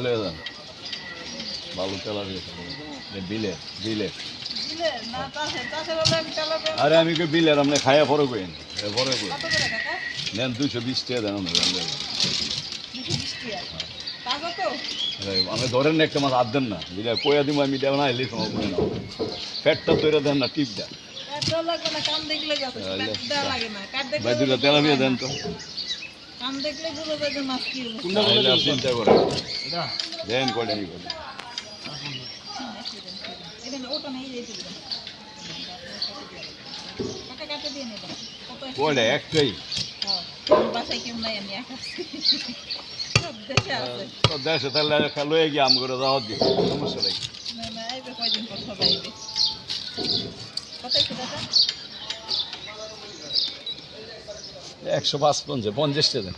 Beleza. দেন বালু তেলা বিলে বিলে আরে আমি কই বিলের আপনি খাইয়া পরে কইন পরে কই? নেন দুইশো বিশ টাকা দেন দুশো বিশ টাকা? আমি ধরেন না একটা মাছ আদ দেন না। বিলে কইয়া দিব আমি দেব না এলে সময় করে নাও ফ্যাটটা তৈরি দেন না টিপটা। কাঠ দেওয়া লাগবে না কাম দেখলে যত তাহলে- কাঠ দেওয়া লাগে না। কাঠ দেখলে ভাই দুটা তেলা দিয়ে দেন তো। আর চিন্তা করেন দেন কয়টা একটা- একটাই। হ্যাঁ, সব দেশে আছে। তো দেশে তাহলে লয়ে গিয়ে আম করে দাওয়াত দিব সমস্যা নেই। না না আইবে কয়দিন পর সবাই আইবে কত একটু দাদা? একশো পাঁচ পঞ্চাশ পঞ্চাশটা দেন।